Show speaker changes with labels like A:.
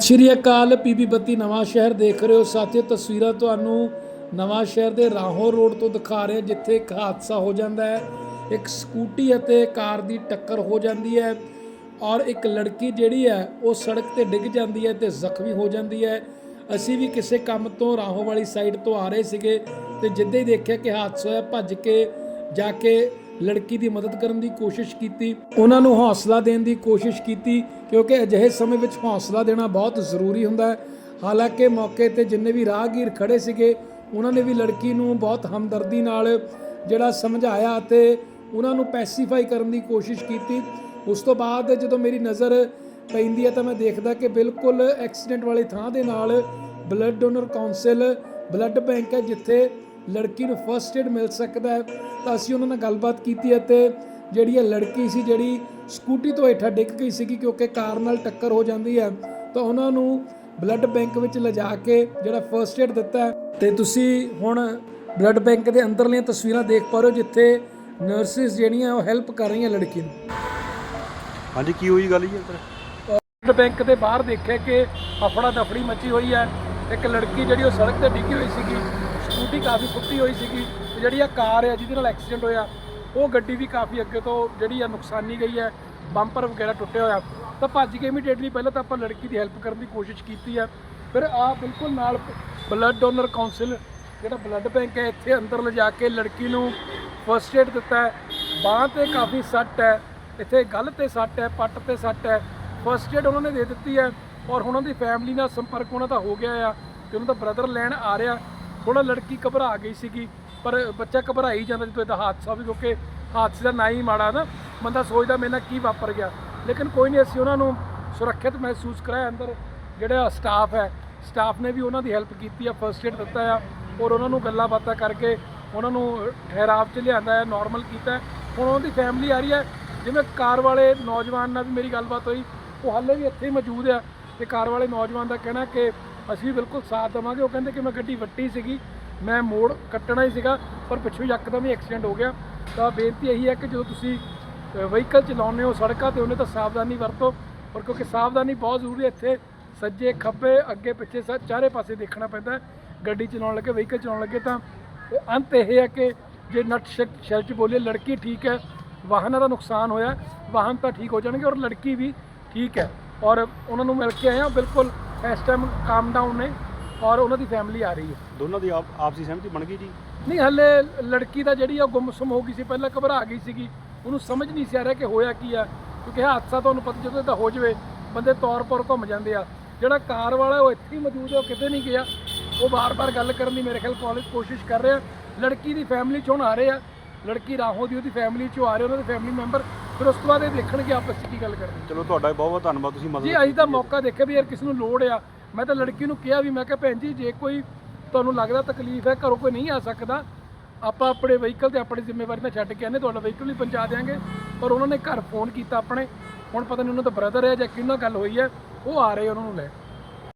A: ਸਤਿ ਸ਼੍ਰੀ ਅਕਾਲ ਪੀਬੀ ਬੱਤੀ ਨਵਾਂ ਸ਼ਹਿਰ ਦੇਖ ਰਹੇ ਹੋ। ਸਾਥੀਓ, ਤਸਵੀਰਾਂ ਤੁਹਾਨੂੰ ਨਵਾਂ ਸ਼ਹਿਰ ਦੇ ਰਾਹੋਂ ਰੋਡ ਤੋਂ ਦਿਖਾ ਰਹੇ ਜਿੱਥੇ ਇੱਕ ਹਾਦਸਾ ਹੋ ਜਾਂਦਾ ਹੈ। ਇੱਕ ਸਕੂਟੀ ਅਤੇ ਕਾਰ ਦੀ ਟੱਕਰ ਹੋ ਜਾਂਦੀ ਹੈ ਔਰ ਇੱਕ ਲੜਕੀ ਜਿਹੜੀ ਹੈ, ਉਹ ਸੜਕ ਤੇ ਡਿੱਗ ਜਾਂਦੀ ਹੈ ਤੇ ਜ਼ਖਮੀ ਹੋ ਜਾਂਦੀ ਹੈ। ਅਸੀਂ ਵੀ ਕਿਸੇ ਕੰਮ ਤੋਂ ਰਾਹੋਂ ਵਾਲੀ ਸਾਈਡ ਤੋਂ ਆ ਰਹੇ ਸੀਗੇ ਤੇ ਜਿੱਦਾਂ ਹੀ ਦੇਖਿਆ ਕਿ ਹਾਦਸਾ ਹੋਇਆ, ਭੱਜ ਕੇ ਜਾ ਕੇ ਲੜਕੀ ਦੀ ਮਦਦ ਕਰਨ ਦੀ ਕੋਸ਼ਿਸ਼ ਕੀਤੀ, ਉਹਨਾਂ ਨੂੰ ਹੌਸਲਾ ਦੇਣ ਦੀ ਕੋਸ਼ਿਸ਼ ਕੀਤੀ, ਕਿਉਂਕਿ ਅਜਿਹੇ ਸਮੇਂ ਵਿੱਚ ਹੌਸਲਾ ਦੇਣਾ ਬਹੁਤ ਜ਼ਰੂਰੀ ਹੁੰਦਾ ਹੈ। ਹਾਲਾਂਕਿ ਮੌਕੇ ਤੇ ਜਿੰਨੇ ਵੀ ਰਾਹਗੀਰ ਖੜੇ ਸੀਗੇ, ਉਹਨਾਂ ਨੇ ਵੀ ਲੜਕੀ ਨੂੰ ਬਹੁਤ ਹਮਦਰਦੀ ਨਾਲ ਜਿਹੜਾ ਸਮਝਾਇਆ ਅਤੇ ਉਹਨਾਂ ਨੂੰ ਪੈਸੀਫਾਈ ਕਰਨ ਦੀ ਕੋਸ਼ਿਸ਼ ਕੀਤੀ। ਉਸ ਤੋਂ ਬਾਅਦ ਜਦੋਂ ਮੇਰੀ ਨਜ਼ਰ ਪੈਂਦੀ ਹੈ ਤਾਂ ਮੈਂ ਦੇਖਦਾ ਕਿ ਬਿਲਕੁਲ ਐਕਸੀਡੈਂਟ ਵਾਲੀ ਥਾਂ ਦੇ ਨਾਲ blood donor council blood bank ਹੈ ਜਿੱਥੇ ਲੜਕੀ ਨੂੰ ਫਰਸਟ ਏਡ ਮਿਲ ਸਕਦਾ ਹੈ ਤਾਂ ਅਸੀਂ ਉਹਨਾਂ ਨਾਲ ਗੱਲਬਾਤ ਕੀਤੀ ਅਤੇ ਜਿਹੜੀ ਇਹ ਲੜਕੀ ਸੀ ਜਿਹੜੀ ਸਕੂਟੀ ਤੋਂ ਹੇਠਾਂ ਡਿੱਗ ਗਈ ਸੀਗੀ ਕਿਉਂਕਿ ਕਾਰ ਨਾਲ ਟੱਕਰ ਹੋ ਜਾਂਦੀ ਹੈ ਤਾਂ ਉਹਨਾਂ ਨੂੰ ਬਲੱਡ ਬੈਂਕ ਵਿੱਚ ਲਿਜਾ ਕੇ ਜਿਹੜਾ ਫਰਸਟ ਏਡ ਦਿੱਤਾ ਹੈ। ਤੇ ਤੁਸੀਂ ਹੁਣ ਬਲੱਡ ਬੈਂਕ ਦੇ ਅੰਦਰਲੀਆਂ ਤਸਵੀਰਾਂ ਦੇਖ ਪਾ ਰਹੇ ਹੋ ਜਿੱਥੇ ਨਰਸਿਸ ਜਿਹੜੀਆਂ ਉਹ ਹੈਲਪ ਕਰ ਰਹੀਆਂ ਲੜਕੀ ਨੂੰ।
B: ਹਾਂਜੀ ਕੀ ਹੋਈ ਗੱਲ ਜੀ ਅੰਦਰ?
A: ਬਲੱਡ ਬੈਂਕ ਦੇ ਬਾਹਰ ਦੇਖਿਆ ਕਿ ਅਫੜਾ ਦਫੜੀ ਮੱਚੀ ਹੋਈ ਹੈ ਇੱਕ ਲੜਕੀ ਜਿਹੜੀ ਉਹ ਸੜਕ ਤੇ ਡਿੱਗੀ ਹੋਈ ਸੀਗੀ। ਸਕੂਟੀ ਕਾਫੀ ਫੁੱਟੀ ਹੋਈ ਸੀਗੀ ਤੇ ਜਿਹੜੀ ਆ ਕਾਰ ਹੈ ਜਿਹਦੇ ਨਾਲ ਐਕਸੀਡੈਂਟ ਹੋਇਆ, ਉਹ ਗੱਡੀ ਵੀ ਕਾਫੀ ਅੱਗੇ ਤੋਂ ਜਿਹੜੀ ਆ ਨੁਕਸਾਨੀ ਗਈ ਹੈ, ਬੰਪਰ ਵਗੈਰਾ ਟੁੱਟਿਆ ਹੋਇਆ। ਤਾਂ ਭੱਜ ਕੇ ਇਮੀਡੀਏਟਲੀ ਪਹਿਲਾਂ ਤਾਂ ਆਪਾਂ ਲੜਕੀ ਦੀ ਹੈਲਪ ਕਰਨ ਦੀ ਕੋਸ਼ਿਸ਼ ਕੀਤੀ ਹੈ, ਫਿਰ ਆ ਬਿਲਕੁਲ ਨਾਲ ਬਲੱਡ ਡੋਨਰ ਕਾਉਂਸਲ ਜਿਹੜਾ ਬਲੱਡ ਬੈਂਕ ਹੈ, ਇੱਥੇ ਅੰਦਰ ਲਿਜਾ ਕੇ ਲੜਕੀ ਨੂੰ ਫਰਸਟ ਏਡ ਦਿੱਤਾ ਹੈ। ਬਾਂਹ ਤੇ ਕਾਫੀ ਸੱਟ ਹੈ, ਇੱਥੇ ਗੱਲ ਤੇ ਸੱਟ ਹੈ, ਪੱਟ ਤੇ ਸੱਟ ਹੈ। ਫਰਸਟ ਏਡ ਉਹਨਾਂ ਨੇ ਦੇ ਦਿੱਤੀ ਹੈ ਔਰ ਹੁਣ ਉਹਨਾਂ ਦੀ ਫੈਮਿਲੀ ਨਾਲ ਸੰਪਰਕ ਉਹਨਾਂ ਦਾ ਹੋ ਗਿਆ ਆ ਤੇ ਉਹਨਾਂ ਦਾ ਬ੍ਰਦਰ ਲੈਣ ਆ ਰਿਹਾ। ਥੋੜਾ ਲੜਕੀ ਘਬਰਾ ਗਈ ਸੀਗੀ, ਪਰ ਬੱਚਾ ਘਬਰਾ ਹੀ ਜਾਂਦਾ ਜਦੋਂ ਇਹਦਾ ਹਾਦਸਾ ਵੀ ਕਿਉਂਕਿ ਹਾਦਸੇ ਦਾ ਨਾ ਹੀ ਮਾੜਾ ਨਾ, ਬੰਦਾ ਸੋਚਦਾ ਮੇਰੇ ਨਾਲ ਕੀ ਵਾਪਰ ਗਿਆ। ਲੇਕਿਨ ਕੋਈ ਨਹੀਂ, ਅਸੀਂ ਉਹਨਾਂ ਨੂੰ ਸੁਰੱਖਿਅਤ ਮਹਿਸੂਸ ਕਰਾਇਆ ਅੰਦਰ, ਜਿਹੜਾ ਸਟਾਫ ਹੈ। ਸਟਾਫ ਨੇ ਵੀ ਉਹਨਾਂ ਦੀ ਹੈਲਪ ਕੀਤੀ ਆ ਫਰਸਟ ਏਡ ਦਿੱਤਾ ਆ, ਔਰ ਉਹਨਾਂ ਨੂੰ ਗੱਲਾਂ ਬਾਤਾਂ ਕਰਕੇ ਉਹਨਾਂ ਨੂੰ ਠਹਿਰਾਵ 'ਚ ਲਿਆਂਦਾ ਹੈ ਨਾਰਮਲ ਕੀਤਾ ਹੁਣ ਉਹਨਾਂ ਦੀ ਫੈਮਿਲੀ ਆ ਰਹੀ ਹੈ ਜਿਵੇਂ ਕਾਰ ਵਾਲੇ ਨੌਜਵਾਨ ਨਾਲ ਵੀ ਮੇਰੀ ਗੱਲਬਾਤ ਹੋਈ, ਉਹ ਹਾਲੇ ਵੀ ਇੱਥੇ ਹੀ ਮੌਜੂਦ ਆ। ਤੇ ਕਾਰ ਵਾਲੇ ਨੌਜਵਾਨ ਦਾ ਕਹਿਣਾ ਕਿ ਅਸੀਂ ਵੀ ਬਿਲਕੁਲ ਸਾਥ ਦੇਵਾਂਗੇ। ਉਹ ਕਹਿੰਦੇ ਕਿ ਮੈਂ ਗੱਡੀ ਵੱਟੀ ਸੀਗੀ, ਮੈਂ ਮੋੜ ਕੱਟਣਾ ਹੀ ਸੀਗਾ, ਪਰ ਪਿੱਛੋਂ ਯਕਦਮ ਹੀ ਐਕਸੀਡੈਂਟ ਹੋ ਗਿਆ। ਤਾਂ ਬੇਨਤੀ ਇਹੀ ਹੈ ਕਿ ਜਦੋਂ ਤੁਸੀਂ ਵਹੀਕਲ ਚਲਾਉਂਦੇ ਹੋ ਸੜਕਾਂ ਤੇ, ਉਹਨੇ ਤਾਂ ਸਾਵਧਾਨੀ ਵਰਤੋ। ਔਰ ਕਿਉਂਕਿ ਸਾਵਧਾਨੀ ਬਹੁਤ ਜ਼ਰੂਰੀ ਹੈ, ਇੱਥੇ ਸੱਜੇ ਖੱਬੇ, ਅੱਗੇ ਪਿੱਛੇ ਸਭ ਚਾਰੇ ਪਾਸੇ ਦੇਖਣਾ ਪੈਂਦਾ ਗੱਡੀ ਚਲਾਉਣ ਲੱਗੇ ਵਹੀਕਲ ਚਲਾਉਣ ਲੱਗੇ ਤਾਂ ਅੰਤ ਇਹ ਹੈ ਕਿ ਜੇ ਨਟ ਸ਼ੈਲ ਚ ਬੋਲੀਏ, ਲੜਕੀ ਠੀਕ ਹੈ, ਵਾਹਨਾਂ ਦਾ ਨੁਕਸਾਨ ਹੋਇਆ, ਵਾਹਨ ਤਾਂ ਠੀਕ ਹੋ ਜਾਣਗੇ ਔਰ ਲੜਕੀ ਵੀ ਠੀਕ ਹੈ। ਔਰ ਉਹਨਾਂ ਨੂੰ ਮਿਲ ਕੇ ਆਏ ਹਾਂ, ਬਿਲਕੁਲ ਇਸ ਟਾਈਮ ਕਾਮ ਡਾਊਨ ਨੇ ਔਰ ਉਹਨਾਂ ਦੀ ਫੈਮਿਲੀ ਆ ਰਹੀ ਹੈ।
B: ਦੋਨਾਂ ਦੀ ਆਪ ਆਪਸੀ ਸਹਿਮਤੀ ਬਣ ਗਈ ਜੀ?
A: ਨਹੀਂ ਹਲੇ ਲੜਕੀ ਦਾ ਜਿਹੜੀ ਆ ਉਹ ਗੁੰਮਸੁਮ ਹੋ ਗਈ ਸੀ ਪਹਿਲਾਂ ਘਬਰਾ ਗਈ ਸੀਗੀ। ਉਹਨੂੰ ਸਮਝ ਨਹੀਂ ਸੀ ਆ ਰਿਹਾ ਕਿ ਹੋਇਆ ਕੀ ਆ ਕਿਉਂਕਿ ਹਾਦਸਾ ਤੁਹਾਨੂੰ ਪਤਾ ਜਦੋਂ ਤਾਂ ਹੋ ਜਾਵੇ ਬੰਦੇ ਤੌਰ ਪਰ ਘੁੰਮ ਜਾਂਦੇ ਆ। ਜਿਹੜਾ ਕਾਰ ਵਾਲਾ ਉਹ ਇੱਥੇ ਹੀ ਮੌਜੂਦ ਹੈ ਉਹ ਕਿਤੇ ਨਹੀਂ ਗਿਆ। ਉਹ ਬਾਰ-ਬਾਰ ਗੱਲ ਕਰਨ ਦੀ ਮੇਰੇ ਖਿਆਲ ਕਾਲਜ ਕੋਸ਼ਿਸ਼ ਕਰ ਰਿਹਾ। ਲੜਕੀ ਦੀ ਫੈਮਿਲੀ ਚੋਂ ਆ ਰਹੇ ਆ। ਲੜਕੀ ਰਾਹੋਂ ਦੀ ਉਹਦੀ ਫੈਮਿਲੀ ਚੋਂ ਆ ਰਹੇ ਉਹਨਾਂ ਦੇ ਫੈਮਿਲੀ ਮੈਂਬਰ ਫਿਰ ਉਸ ਤੋਂ ਬਾਅਦ ਇਹ ਦੇਖਣਗੇ ਆਪਸ ਵਿੱਚ ਕੀ ਗੱਲ ਕਰਦੇ
B: ਚਲੋ ਤੁਹਾਡਾ ਬਹੁਤ ਬਹੁਤ ਧੰਨਵਾਦ ਤੁਸੀਂ ਮਦਦ
A: ਜੀ ਅਸੀਂ ਤਾਂ ਮੌਕਾ ਦੇਖਿਆ ਵੀ ਯਾਰ ਕਿਸ ਨੂੰ ਲੋੜ ਆ। ਮੈਂ ਤਾਂ ਲੜਕੀ ਨੂੰ ਕਿਹਾ ਵੀ ਮੈਂ ਕਿਹਾ ਭੈਣ ਜੀ ਜੇ ਕੋਈ ਤੁਹਾਨੂੰ ਲੱਗਦਾ ਤਕਲੀਫ ਹੈ ਘਰੋਂ ਕੋਈ ਨਹੀਂ ਆ ਸਕਦਾ। ਆਪਾਂ ਆਪਣੇ ਵਹੀਕਲ ਤੇ ਆਪਣੀ ਜ਼ਿੰਮੇਵਾਰੀ ਨਾਲ ਛੱਡ ਕੇ ਆਨੇ ਤੁਹਾਡਾ ਵਹੀਕਲ ਵੀ ਪਹੁੰਚਾ ਦੇਾਂਗੇ ਪਰ ਉਹਨਾਂ ਨੇ ਘਰ ਫੋਨ ਕੀਤਾ ਆਪਣੇ। ਹੁਣ ਪਤਾ ਨਹੀਂ ਉਹਨਾਂ ਦਾ ਬ੍ਰਦਰ ਹੈ ਜਾਂ ਕਿਹਨਾਂ ਗੱਲ ਹੋਈ ਹੈ ਉਹ ਆ ਰਹੇ ਉਹਨਾਂ ਨੂੰ ਲੈ